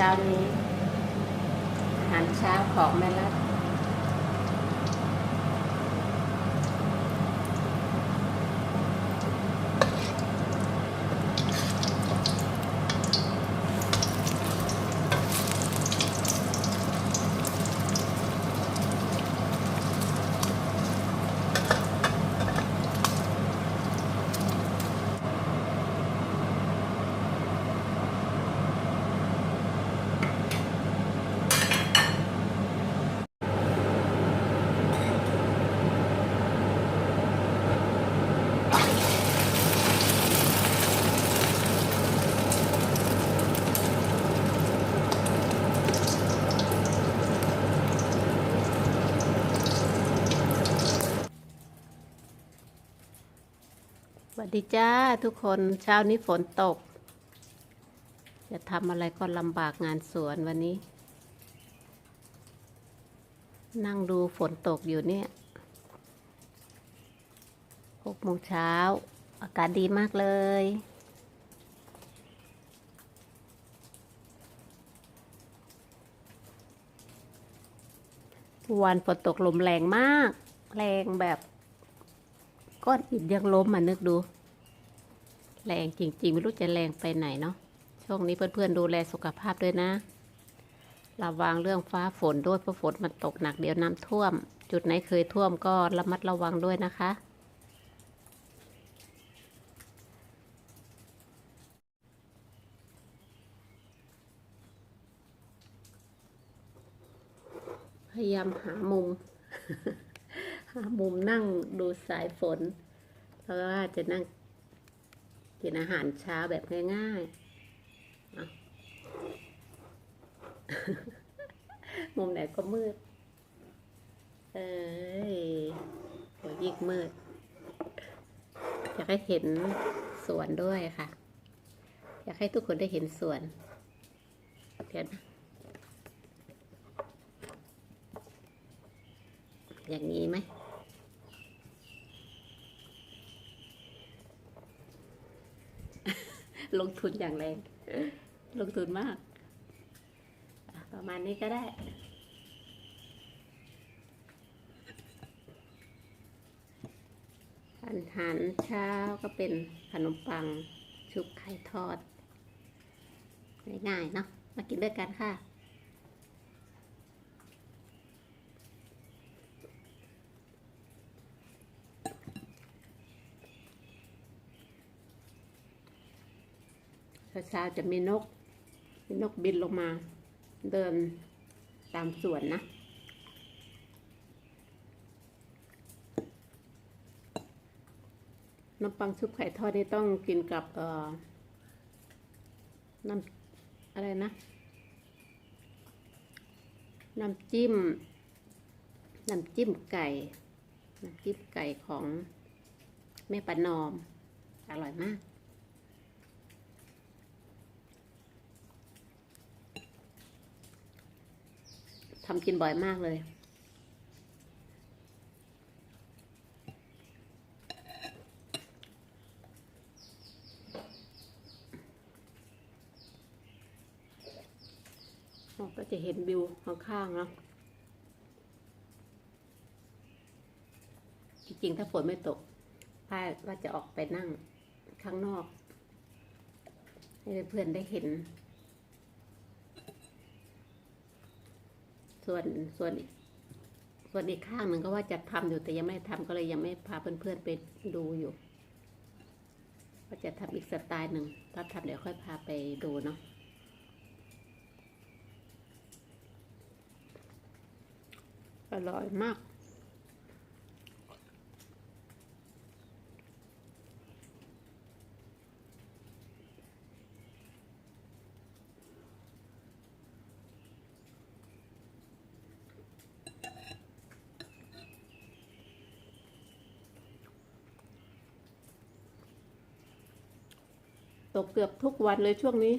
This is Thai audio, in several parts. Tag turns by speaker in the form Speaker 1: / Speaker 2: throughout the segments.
Speaker 1: เช้านี้อาหารเช้าของแม่รัด ดีจ้าทุกคนเช้านี้ฝนตก จะทำอะไรก็ลำบากงานสวนวันนี้ นั่งดูฝนตกอยู่เนี่ยหกโมงเช้า อากาศดีมากเลย วันฝนตกลมแรงมาก แรงแบบก้อนอิฐยังล้มมานึกดู แรงจริงๆ ไม่รู้จะแรงไปไหนเนาะ ช่วงนี้เพื่อนๆดูแลสุขภาพด้วยนะระวังเรื่องฟ้าฝนด้วยเพราะฝนมันตกหนักเดี๋ยวน้ำท่วม จุดไหนเคยท่วมก็ระมัดระวังด้วยนะคะ พยายามหามุม หามุมนั่งดูสายฝนเพราะว่าจะนั่ง กินอาหารเช้าแบบง่ายๆ มุมไหนก็มืด เอ้ยโหยิ่งมืด อยากให้เห็นสวนด้วยค่ะ อยากให้ทุกคนได้เห็นสวน เดี๋ยวนะอย่างนี้ไหม ลงทุนอย่างแรง ลงทุนมาก ประมาณนี้ก็ได้ อาหารเช้าก็เป็นขนมปัง ชุบไข่ทอด ง่ายๆเนาะมากินด้วยกันค่ะ เช้าจะมีนกมีนกบินลงมา เดินตามสวนนะน้ำปังชุบไข่ทอดนี่ต้องกินกับเอ่อน้ำอะไรนะ น้ำจิ้ม น้ำจิ้มไก่ น้ำจิ้มไก่ของแม่ประนอม อร่อยมาก ทำกินบ่อยมากเลย ก็จะเห็นวิวข้างๆเนาะจริงๆถ้าฝนไม่ตกป้าว่าจะออกไปนั่งข้างนอก ให้เพื่อนได้เห็น ส่วนส่วนส่วนอีกข้างหนึ่งก็ว่าจะทำอยู่แต่ยังไม่ทำก็เลยยังไม่พาเพื่อนๆไปดูอยู่ก็จะทำอีกสไตล์หนึ่งถ้าทำเดี๋ยวค่อยพาไปดูเนาะอร่อยมาก ตกเกือบทุกวันเลยช่วงนี้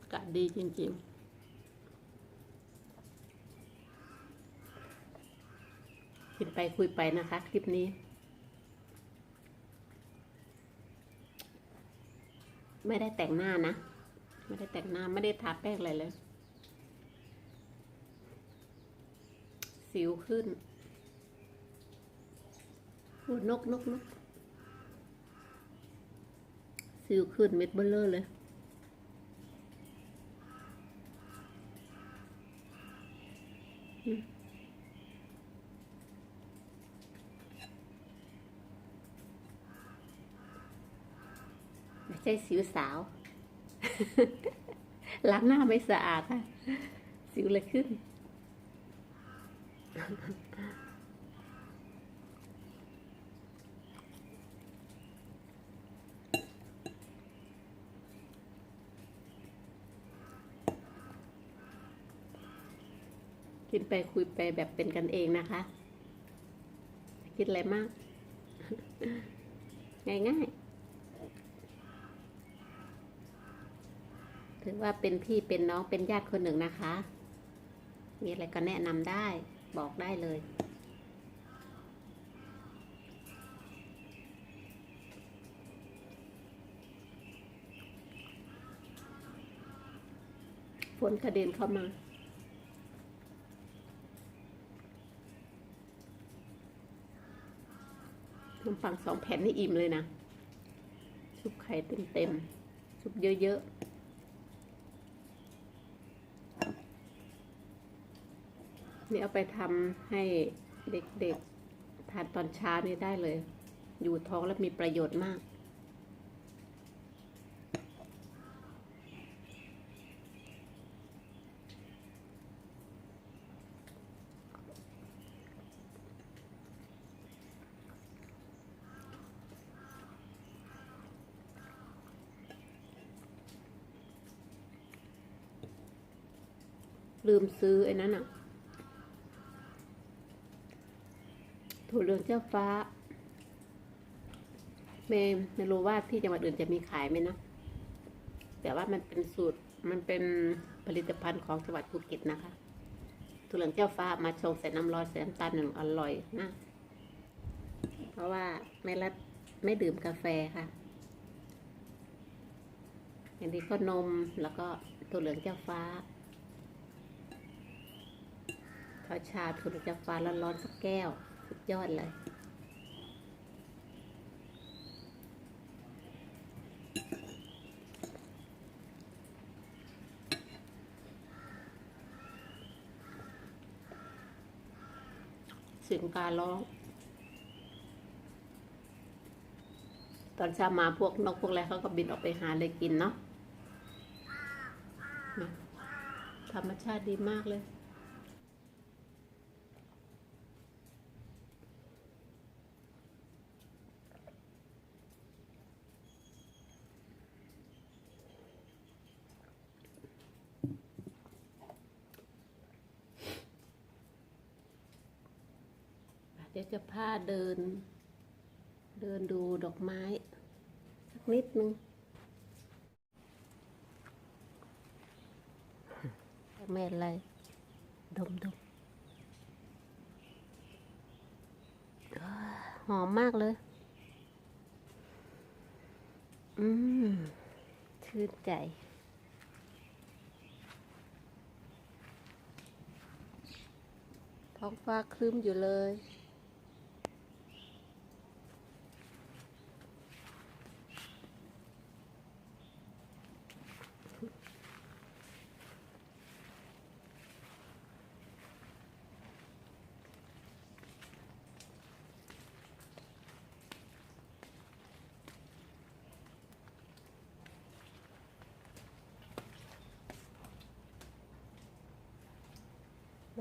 Speaker 1: อากาศดีจริงๆกินไปคุยไปนะคะ คลิปนี้ ไม่ได้แต่งหน้านะ ไม่ได้แต่งหน้า ไม่ได้ทาแป้งอะไรเลย สิวขึ้นโอ้นกนกนก สิวขึ้นเม็ดเบลเลอร์เลยไม่ใช่สิวสาว ล้างหน้าไม่สะอาดค่ะ สิวเลยขึ้น กินไปคุยไปแบบเป็นกันเองนะคะ คิดอะไรมาก ง่ายๆถือว่าเป็นพี่เป็นน้องเป็นญาติคนหนึ่งนะคะ มีอะไรก็แนะนำได้บอกได้เลยฝนกระเด็นเข้ามา ฝั่งสองแผ่นนี่อิ่มเลยนะชุบไข่เต็มๆชุบเยอะๆนี่เอาไปทำให้เด็กๆทานตอนเช้านี่ได้เลย อยู่ท้องแล้วมีประโยชน์มาก ลืมซื้อไอ้นั้นอะถั่วเหลืองเจ้าฟ้าเมย์ไม่รู้ว่าที่จังหวัดอื่นจะมีขายไหมนะแต่ว่ามันเป็นสูตรมันเป็นผลิตภัณฑ์ของจังหวัดภูเก็ตนะคะถั่วเหลืองเจ้าฟ้ามาชงใส่น้ำร้อนใส่น้ำตาลหนึ่งอร่อยนะเพราะว่าไม่รัดไม่ดื่มกาแฟค่ะอย่างนี้ก็นมแล้วก็ถั่วเหลืองเจ้าฟ้า ข อชาถั่วเหลืองเจ้าฟ้าร้อนๆสักแก้ว สุดยอดเลย เสียงการร้อง ตอนเช้ามาพวกนกพวกอะไรเขาก็บินออกไปหาอะไรกินเนาะธรรมชาติดีมากเลย ดี๋ยวจะพาเดิน เดินดูดอกไม้ สักนิดนึงแม่อะไร ดมดมหอมมากเลย อืม ชื่นใจ ท้องฟ้าครึ้มอยู่เลย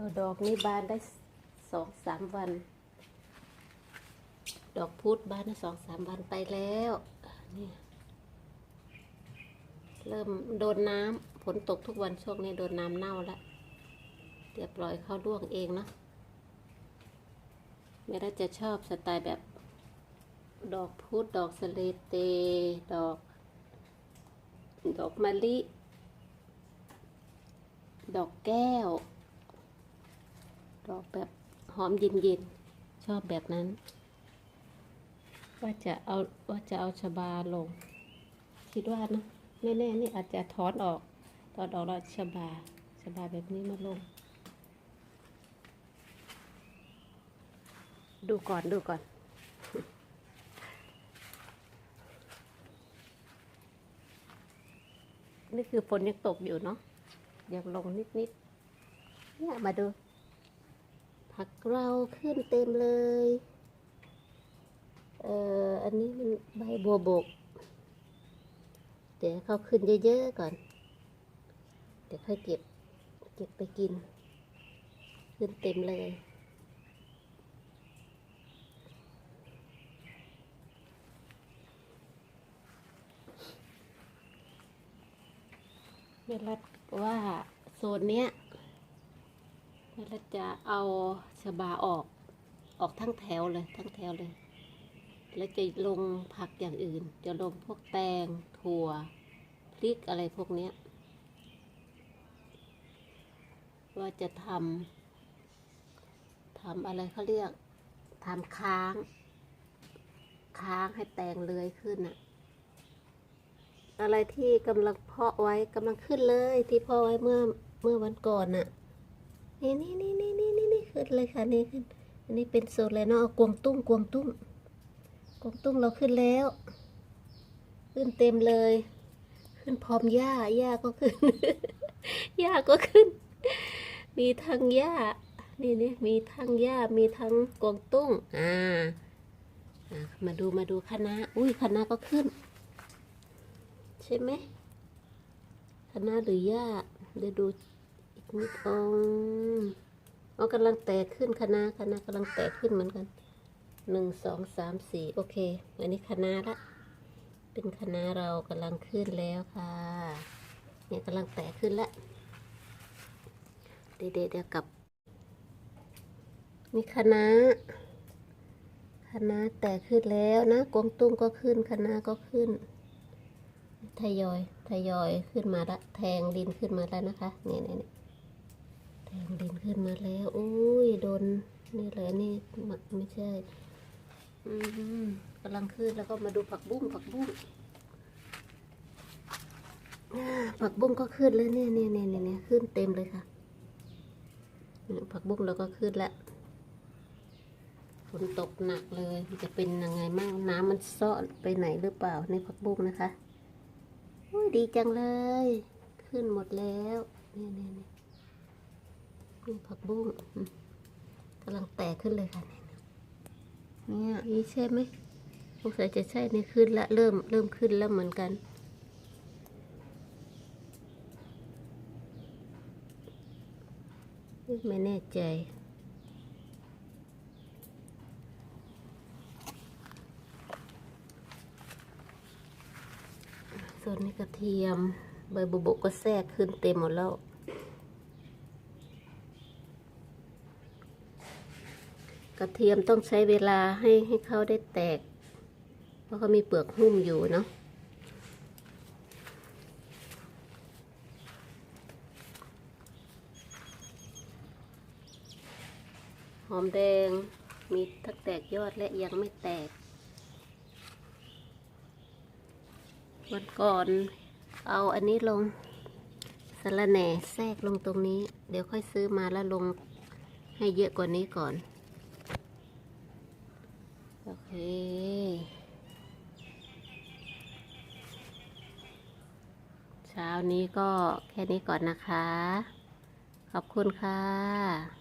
Speaker 1: ดอกดอกนี่บานได้สองสามวัน ดอกพุธบานได้สองสามวันไปแล้วนี่เริ่มโดนน้ำฝนตกทุกวันช่วงนี้โดนน้ำเน่าแล้วเดี๋ยวปล่อยเข้าร่วงเองเนาะไม่ได้จะชอบสไตล์แบบ ดอกพุธดอกสเลเต ดอก ดอกมะลิ ดอกแก้ว ดอกแบบหอมเย็นๆ ชอบแบบนั้น ว่าจะเอาว่าจะเอาชบาลง คิดว่านะไม่แน่นี่อาจจะถอนออกถอนออกแล้วชบาชบาแบบนี้มาลง ดูก่อนดูก่อนนี่คือฝนยังตกอยู่เนาะยังลงนิดนิดๆเนี่ยมาดู ผักเราขึ้นเต็มเลย เอ่อ อันนี้มันใบบัวบก เดี๋ยวเขาขึ้นเยอะๆก่อน เดี๋ยวค่อยเก็บ เก็บไปกิน ขึ้นเต็มเลยแม่รัดว่าโซนเนี้ย แม่รัดจะเอาชบาออก ออกทั้งแถวเลย ทั้งแถวเลย แล้วจะลงผักอย่างอื่น จะลงพวกแตง ถั่ว พริกอะไรพวกเนี้ย ว่าจะทำทำอะไรเขาเรียกทำค้าง ค้างให้แตงเลื้อยขึ้นอะอะไรที่กำลังเพาะไว้กำลังขึ้นเลยที่เพาะไว้เมื่อเมื่อวันก่อนน่ะ นี่นี่นี่นี่นี่นี่นี่ขึ้นเลยค่ะนี่ขึ้นอันนี้เป็นโซนเลยเนาะกวงตุ้งกวงตุ้งกวงตุ้งเราขึ้นแล้ว ขึ้นเต็มเลย ขึ้นพร้อมหญ้าหญ้าก็ขึ้นหญ้าก็ขึ้น มีทั้งหญ้านี่นี่มีทั้งหญ้ามีทั้งกวงตุ้งอ่ามาดูมาดูคณะอุ้ยคณะก็ขึ้น ใช่ไหมคณะหรือหญ้าเดี๋ยวดู อีกนิดองอ๋อกำลังแตกขึ้นคณะคณะกำลังแตกขึ้นเหมือนกันหนึ่งสองสามสี่โอเค อันนี้คณะละ เป็นคณะเรากำลังขึ้นแล้วค่ะ เนี่ยกำลังแตกขึ้นแล้วเดี๋ยวเดี๋ยวเดียวกับมีคณะคณะแตกขึ้นแล้วนะกวงตุ้งก็ขึ้นคณะก็ขึ้น ทยอย ทยอยขึ้นมาละ แทงดินขึ้นมาแล้วนะคะนี่ยเนี่ยเนี่ย แทงดินขึ้นมาแล้วอุ้ยโดนนี่เลยนี่ไม่ใช่อืมกำลังขึ้นแล้วก็มาดูผักบุ้งผักบุ้งผักบุ้งก็ขึ้นแล้วเนี่ยเนี่ยเนี่ยเนี่ยขึ้นเต็มเลยค่ะผักบุ้งเราก็ขึ้นแล้วฝนตกหนักเลยจะเป็นยังไงมั่งน้ำมันซ่อไปไหนหรือเปล่าในผักบุ้งนะคะดีจังเลย ขึ้นหมดแล้ว นี่ผักบุ้งอืมกำลังแตกขึ้นเลยค่ะเนี่ยเนี่ยนี่ใช่ไหมสงสัยจะใช่นี่ขึ้นละเริ่มเริ่มขึ้นแล้วเหมือนกันไม่แน่ใจส่วนนี้กระเทียม ใบบุบกก็แทรกขึ้นเต็มหมดแล้ว กระเทียมต้องใช้เวลาให้ให้เขาได้แตก เพราะเขามีเปลือกหุ้มอยู่เนาะหอมแดงมีทั้งแตกยอดและยังไม่แตก วันก่อนเอาอันนี้ลงสะระแหน่แทรกลงตรงนี้ เดี๋ยวค่อยซื้อมาแล้วลงให้เยอะกว่านี้ก่อน เคเช้านี้ก็แค่นี้ก่อนนะคะ ขอบคุณค่ะ